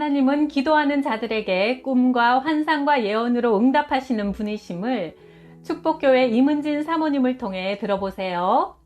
하나님은 기도하는 자들에게 꿈과 환상과 예언으로 응답하시는 분이심을 축복교회 이문진 사모님을 통해 들어보세요.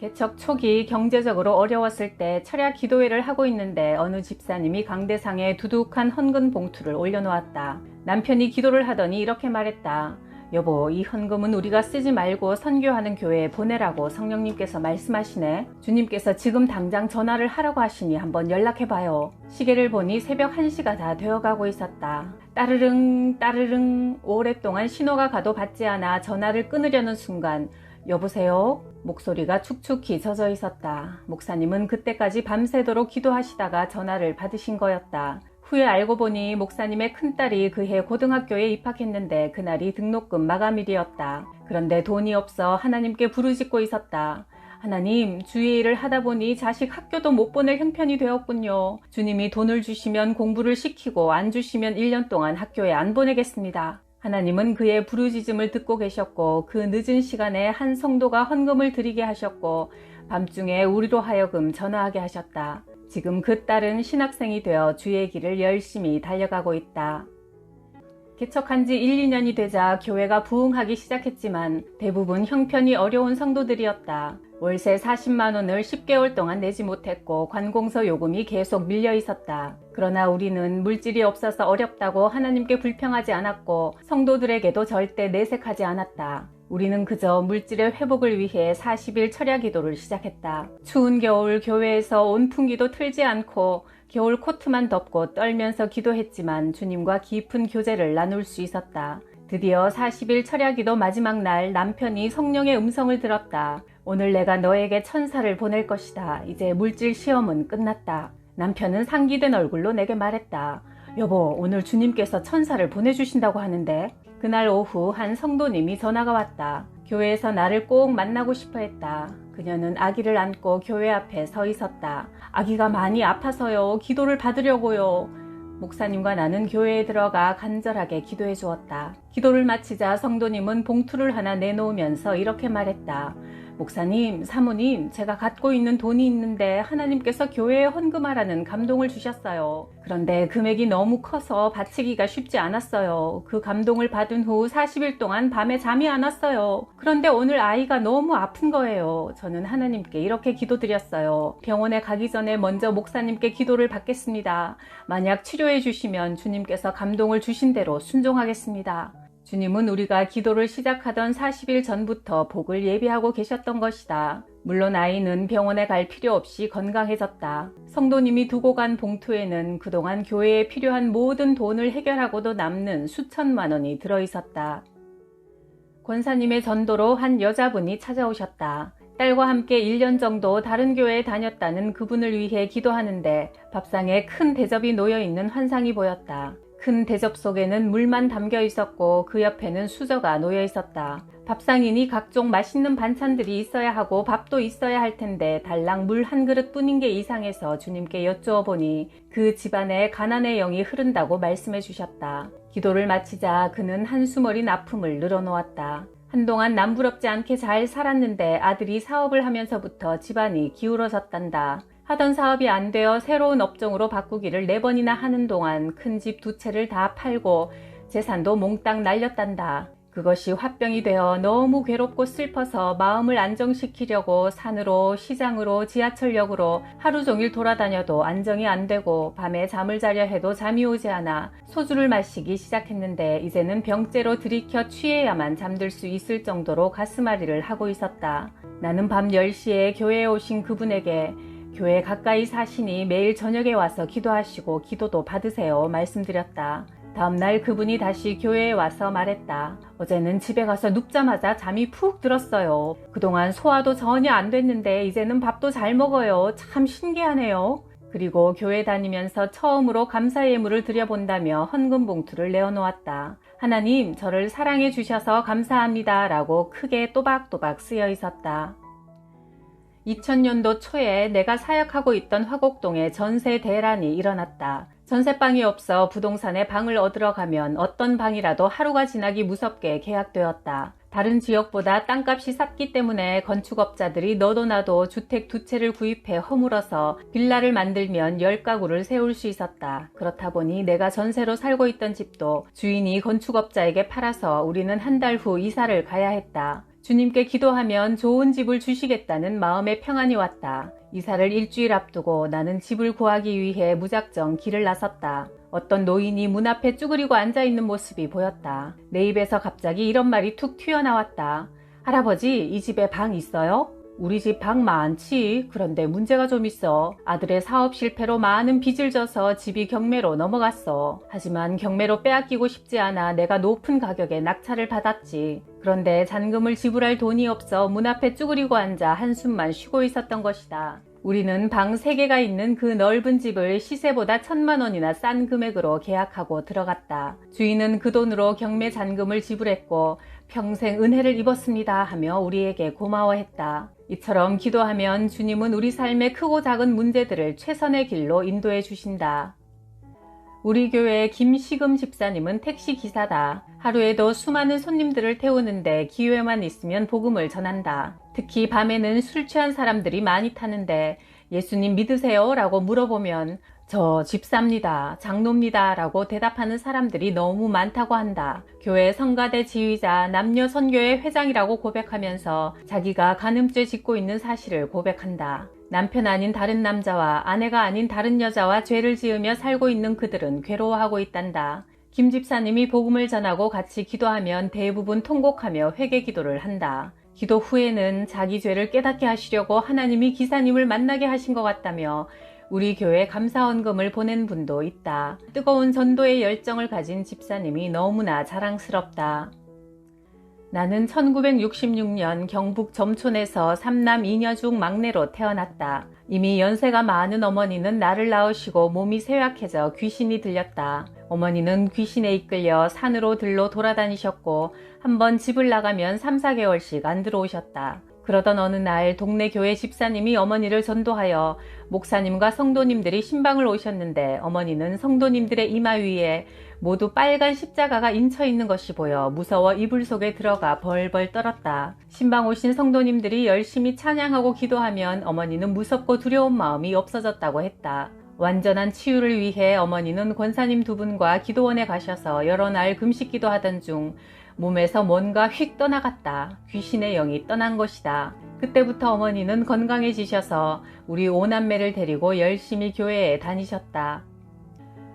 개척 초기 경제적으로 어려웠을 때 철야 기도회를 하고 있는데 어느 집사님이 강대상에 두둑한 헌금 봉투를 올려놓았다. 남편이 기도를 하더니 이렇게 말했다. 여보, 이 헌금은 우리가 쓰지 말고 선교하는 교회에 보내라고 성령님께서 말씀하시네. 주님께서 지금 당장 전화를 하라고 하시니 한번 연락해봐요. 시계를 보니 새벽 1시가 다 되어가고 있었다. 따르릉, 따르릉, 오랫동안 신호가 가도 받지 않아 전화를 끊으려는 순간, 여보세요? 목소리가 축축히 젖어 있었다. 목사님은 그때까지 밤새도록 기도하시다가 전화를 받으신 거였다. 후에 알고 보니 목사님의 큰딸이 그해 고등학교에 입학했는데 그날이 등록금 마감일이었다. 그런데 돈이 없어 하나님께 부르짖고 있었다. 하나님, 주의 일을 하다 보니 자식 학교도 못 보낼 형편이 되었군요. 주님이 돈을 주시면 공부를 시키고 안 주시면 1년 동안 학교에 안 보내겠습니다. 하나님은 그의 부르짖음을 듣고 계셨고 그 늦은 시간에 한 성도가 헌금을 드리게 하셨고 밤중에 우리로 하여금 전화하게 하셨다. 지금 그 딸은 신학생이 되어 주의 길을 열심히 달려가고 있다. 개척한 지 1, 2년이 되자 교회가 부흥하기 시작했지만 대부분 형편이 어려운 성도들이었다. 월세 40만 원을 10개월 동안 내지 못했고 관공서 요금이 계속 밀려 있었다. 그러나 우리는 물질이 없어서 어렵다고 하나님께 불평하지 않았고 성도들에게도 절대 내색하지 않았다. 우리는 그저 물질의 회복을 위해 40일 철야 기도를 시작했다. 추운 겨울 교회에서 온풍기도 틀지 않고 겨울 코트만 덮고 떨면서 기도했지만 주님과 깊은 교제를 나눌 수 있었다. 드디어 40일 철야 기도 마지막 날 남편이 성령의 음성을 들었다. 오늘 내가 너에게 천사를 보낼 것이다. 이제 물질 시험은 끝났다. 남편은 상기된 얼굴로 내게 말했다. 여보, 오늘 주님께서 천사를 보내주신다고 하는데 그날 오후 한 성도님이 전화가 왔다. 교회에서 나를 꼭 만나고 싶어 했다. 그녀는 아기를 안고 교회 앞에 서 있었다. 아기가 많이 아파서요. 기도를 받으려고요. 목사님과 나는 교회에 들어가 간절하게 기도해 주었다. 기도를 마치자 성도님은 봉투를 하나 내놓으면서 이렇게 말했다. 목사님, 사모님, 제가 갖고 있는 돈이 있는데 하나님께서 교회에 헌금하라는 감동을 주셨어요. 그런데 금액이 너무 커서 바치기가 쉽지 않았어요. 그 감동을 받은 후 40일 동안 밤에 잠이 안 왔어요. 그런데 오늘 아이가 너무 아픈 거예요. 저는 하나님께 이렇게 기도드렸어요. 병원에 가기 전에 먼저 목사님께 기도를 받겠습니다. 만약 치료해 주시면 주님께서 감동을 주신 대로 순종하겠습니다. 주님은 우리가 기도를 시작하던 40일 전부터 복을 예비하고 계셨던 것이다. 물론 아이는 병원에 갈 필요 없이 건강해졌다. 성도님이 두고 간 봉투에는 그동안 교회에 필요한 모든 돈을 해결하고도 남는 수천만 원이 들어 있었다. 권사님의 전도로 한 여자분이 찾아오셨다. 딸과 함께 1년 정도 다른 교회에 다녔다는 그분을 위해 기도하는데 밥상에 큰 대접이 놓여 있는 환상이 보였다. 큰 대접 속에는 물만 담겨 있었고 그 옆에는 수저가 놓여 있었다. 밥상이니 각종 맛있는 반찬들이 있어야 하고 밥도 있어야 할 텐데 달랑 물 한 그릇 뿐인 게 이상해서 주님께 여쭈어 보니 그 집안에 가난의 영이 흐른다고 말씀해 주셨다. 기도를 마치자 그는 한숨 어린 아픔을 늘어놓았다. 한동안 남부럽지 않게 잘 살았는데 아들이 사업을 하면서부터 집안이 기울어졌단다. 하던 사업이 안 되어 새로운 업종으로 바꾸기를 네 번이나 하는 동안 큰 집 두 채를 다 팔고 재산도 몽땅 날렸단다. 그것이 화병이 되어 너무 괴롭고 슬퍼서 마음을 안정시키려고 산으로 시장으로 지하철역으로 하루 종일 돌아다녀도 안정이 안 되고 밤에 잠을 자려 해도 잠이 오지 않아 소주를 마시기 시작했는데 이제는 병째로 들이켜 취해야만 잠들 수 있을 정도로 가슴앓이를 하고 있었다. 나는 밤 10시에 교회에 오신 그분에게 교회 가까이 사시니 매일 저녁에 와서 기도하시고 기도도 받으세요 말씀드렸다. 다음날 그분이 다시 교회에 와서 말했다. 어제는 집에 가서 눕자마자 잠이 푹 들었어요. 그동안 소화도 전혀 안 됐는데 이제는 밥도 잘 먹어요. 참 신기하네요. 그리고 교회 다니면서 처음으로 감사 예물을 드려본다며 헌금 봉투를 내어놓았다. 하나님, 저를 사랑해 주셔서 감사합니다. 라고 크게 또박또박 쓰여 있었다. 2000년도 초에 내가 사역하고 있던 화곡동에 전세 대란이 일어났다. 전세방이 없어 부동산에 방을 얻으러 가면 어떤 방이라도 하루가 지나기 무섭게 계약되었다. 다른 지역보다 땅값이 쌌기 때문에 건축업자들이 너도 나도 주택 두 채를 구입해 허물어서 빌라를 만들면 열 가구를 세울 수 있었다. 그렇다 보니 내가 전세로 살고 있던 집도 주인이 건축업자에게 팔아서 우리는 한 달 후 이사를 가야 했다. 주님께 기도하면 좋은 집을 주시겠다는 마음의 평안이 왔다. 이사를 일주일 앞두고 나는 집을 구하기 위해 무작정 길을 나섰다. 어떤 노인이 문 앞에 쭈그리고 앉아 있는 모습이 보였다. 내 입에서 갑자기 이런 말이 툭 튀어나왔다. 할아버지, 이 집에 방 있어요? 우리 집 방 많지. 그런데 문제가 좀 있어. 아들의 사업 실패로 많은 빚을 져서 집이 경매로 넘어갔어. 하지만 경매로 빼앗기고 싶지 않아 내가 높은 가격에 낙찰을 받았지. 그런데 잔금을 지불할 돈이 없어 문 앞에 쭈그리고 앉아 한숨만 쉬고 있었던 것이다. 우리는 방 3개가 있는 그 넓은 집을 시세보다 천만 원이나 싼 금액으로 계약하고 들어갔다. 주인은 그 돈으로 경매 잔금을 지불했고 평생 은혜를 입었습니다 하며 우리에게 고마워했다. 이처럼 기도하면 주님은 우리 삶의 크고 작은 문제들을 최선의 길로 인도해 주신다. 우리 교회 김시금 집사님은 택시 기사다. 하루에도 수많은 손님들을 태우는데 기회만 있으면 복음을 전한다. 특히 밤에는 술 취한 사람들이 많이 타는데 예수님 믿으세요? 라고 물어보면 저 집사입니다. 장로입니다. 라고 대답하는 사람들이 너무 많다고 한다. 교회 성가대 지휘자 남녀 선교회 회장이라고 고백하면서 자기가 간음죄 짓고 있는 사실을 고백한다. 남편 아닌 다른 남자와 아내가 아닌 다른 여자와 죄를 지으며 살고 있는 그들은 괴로워하고 있단다. 김 집사님이 복음을 전하고 같이 기도하면 대부분 통곡하며 회개 기도를 한다. 기도 후에는 자기 죄를 깨닫게 하시려고 하나님이 기사님을 만나게 하신 것 같다며 우리 교회 감사원금을 보낸 분도 있다. 뜨거운 전도의 열정을 가진 집사님이 너무나 자랑스럽다. 나는 1966년 경북 점촌에서 삼남 이녀 중 막내로 태어났다. 이미 연세가 많은 어머니는 나를 낳으시고 몸이 쇠약해져 귀신이 들렸다. 어머니는 귀신에 이끌려 산으로 들로 돌아다니셨고 한 번 집을 나가면 3, 4개월씩 안 들어오셨다. 그러던 어느 날 동네 교회 집사님이 어머니를 전도하여 목사님과 성도님들이 신방을 오셨는데 어머니는 성도님들의 이마 위에 모두 빨간 십자가가 인쳐 있는 것이 보여 무서워 이불 속에 들어가 벌벌 떨었다. 신방 오신 성도님들이 열심히 찬양하고 기도하면 어머니는 무섭고 두려운 마음이 없어졌다고 했다. 완전한 치유를 위해 어머니는 권사님 두 분과 기도원에 가셔서 여러 날 금식 기도하던 중 몸에서 뭔가 휙 떠나갔다. 귀신의 영이 떠난 것이다. 그때부터 어머니는 건강해지셔서 우리 오남매를 데리고 열심히 교회에 다니셨다.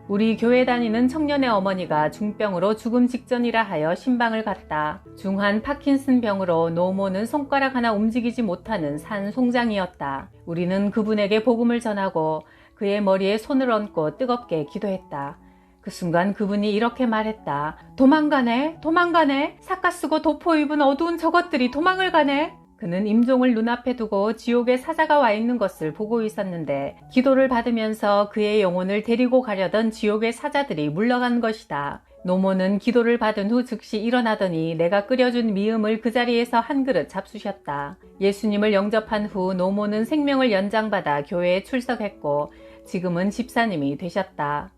우리 교회 다니는 청년의 어머니가 중병으로 죽음 직전이라 하여 신방을 갔다. 중한 파킨슨 병으로 노모는 손가락 하나 움직이지 못하는 산 송장이었다. 우리는 그분에게 복음을 전하고 그의 머리에 손을 얹고 뜨겁게 기도했다. 그 순간 그분이 이렇게 말했다. 도망가네? 도망가네? 삭가 쓰고 도포 입은 어두운 저것들이 도망을 가네? 그는 임종을 눈앞에 두고 지옥에 사자가 와 있는 것을 보고 있었는데 기도를 받으면서 그의 영혼을 데리고 가려던 지옥의 사자들이 물러간 것이다. 노모는 기도를 받은 후 즉시 일어나더니 내가 끓여준 미음을 그 자리에서 한 그릇 잡수셨다. 예수님을 영접한 후 노모는 생명을 연장받아 교회에 출석했고 지금은 집사님이 되셨다.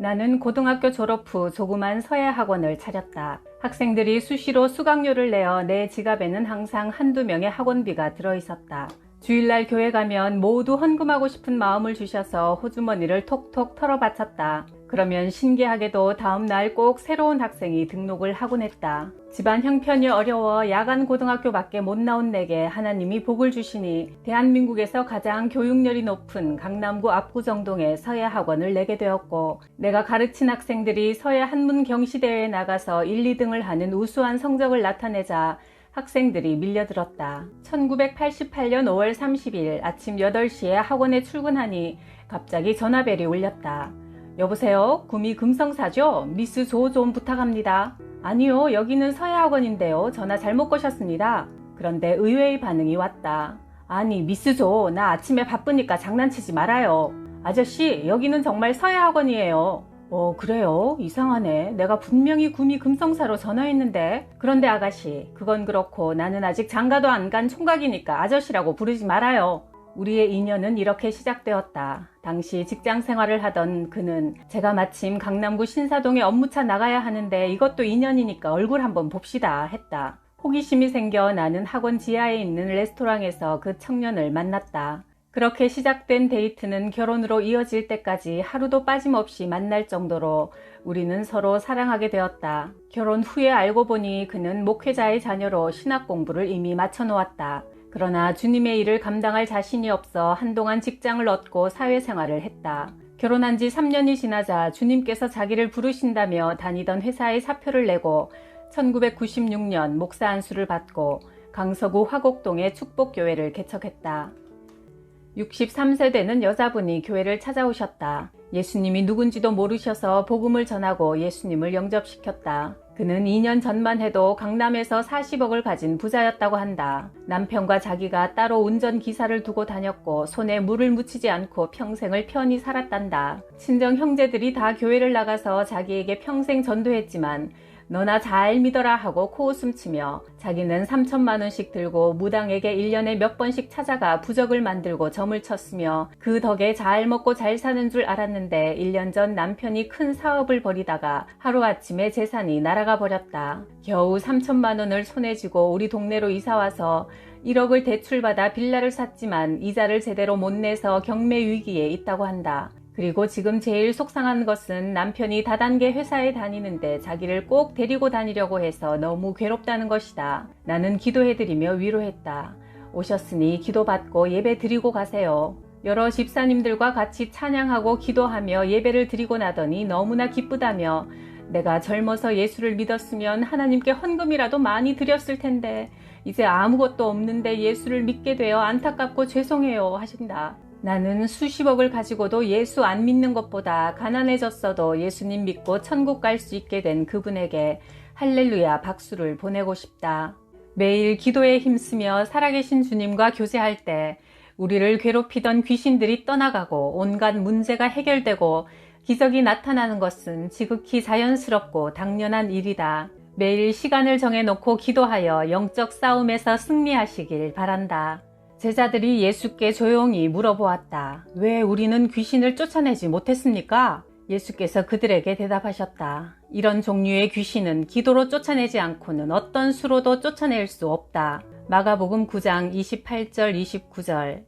나는 고등학교 졸업 후 조그만 서예 학원을 차렸다. 학생들이 수시로 수강료를 내어 내 지갑에는 항상 한두 명의 학원비가 들어 있었다. 주일날 교회 가면 모두 헌금하고 싶은 마음을 주셔서 호주머니를 톡톡 털어 바쳤다. 그러면 신기하게도 다음날 꼭 새로운 학생이 등록을 하곤 했다. 집안 형편이 어려워 야간 고등학교밖에 못 나온 내게 하나님이 복을 주시니 대한민국에서 가장 교육열이 높은 강남구 압구정동에 서예 학원을 내게 되었고 내가 가르친 학생들이 서예 한문 경시대회에 나가서 1, 2등을 하는 우수한 성적을 나타내자 학생들이 밀려들었다. 1988년 5월 30일 아침 8시에 학원에 출근하니 갑자기 전화벨이 울렸다. 여보세요? 구미 금성사죠? 미스 조 좀 부탁합니다. 아니요, 여기는 서예학원인데요. 전화 잘못 거셨습니다. 그런데 의외의 반응이 왔다. 아니, 미스 조, 나 아침에 바쁘니까 장난치지 말아요. 아저씨, 여기는 정말 서예학원이에요. 어, 그래요? 이상하네. 내가 분명히 구미 금성사로 전화했는데. 그런데 아가씨, 그건 그렇고 나는 아직 장가도 안 간 총각이니까 아저씨라고 부르지 말아요. 우리의 인연은 이렇게 시작되었다. 당시 직장 생활을 하던 그는 제가 마침 강남구 신사동에 업무차 나가야 하는데 이것도 인연이니까 얼굴 한번 봅시다 했다. 호기심이 생겨 나는 학원 지하에 있는 레스토랑에서 그 청년을 만났다. 그렇게 시작된 데이트는 결혼으로 이어질 때까지 하루도 빠짐없이 만날 정도로 우리는 서로 사랑하게 되었다. 결혼 후에 알고 보니 그는 목회자의 자녀로 신학 공부를 이미 마쳐놓았다. 그러나 주님의 일을 감당할 자신이 없어 한동안 직장을 얻고 사회생활을 했다. 결혼한 지 3년이 지나자 주님께서 자기를 부르신다며 다니던 회사에 사표를 내고 1996년 목사 안수를 받고 강서구 화곡동의 축복교회를 개척했다. 63세 되는 여자분이 교회를 찾아오셨다. 예수님이 누군지도 모르셔서 복음을 전하고 예수님을 영접시켰다. 그는 2년 전만 해도 강남에서 40억을 가진 부자였다고 한다. 남편과 자기가 따로 운전기사를 두고 다녔고 손에 물을 묻히지 않고 평생을 편히 살았단다. 친정 형제들이 다 교회를 나가서 자기에게 평생 전도했지만 너나 잘 믿어라 하고 코웃음 치며 자기는 3천만 원씩 들고 무당에게 1년에 몇 번씩 찾아가 부적을 만들고 점을 쳤으며 그 덕에 잘 먹고 잘 사는 줄 알았는데 1년 전 남편이 큰 사업을 벌이다가 하루아침에 재산이 날아가 버렸다. 겨우 3천만 원을 손에 쥐고 우리 동네로 이사와서 1억을 대출받아 빌라를 샀지만 이자를 제대로 못 내서 경매 위기에 있다고 한다. 그리고 지금 제일 속상한 것은 남편이 다단계 회사에 다니는데 자기를 꼭 데리고 다니려고 해서 너무 괴롭다는 것이다. 나는 기도해드리며 위로했다. 오셨으니 기도받고 예배 드리고 가세요. 여러 집사님들과 같이 찬양하고 기도하며 예배를 드리고 나더니 너무나 기쁘다며 내가 젊어서 예수를 믿었으면 하나님께 헌금이라도 많이 드렸을 텐데 이제 아무것도 없는데 예수를 믿게 되어 안타깝고 죄송해요 하신다. 나는 수십억을 가지고도 예수 안 믿는 것보다 가난해졌어도 예수님 믿고 천국 갈 수 있게 된 그분에게 할렐루야 박수를 보내고 싶다. 매일 기도에 힘쓰며 살아계신 주님과 교제할 때 우리를 괴롭히던 귀신들이 떠나가고 온갖 문제가 해결되고 기적이 나타나는 것은 지극히 자연스럽고 당연한 일이다. 매일 시간을 정해놓고 기도하여 영적 싸움에서 승리하시길 바란다. 제자들이 예수께 조용히 물어보았다. 왜 우리는 귀신을 쫓아내지 못했습니까? 예수께서 그들에게 대답하셨다. 이런 종류의 귀신은 기도로 쫓아내지 않고는 어떤 수로도 쫓아낼 수 없다. 마가복음 9장 28절 29절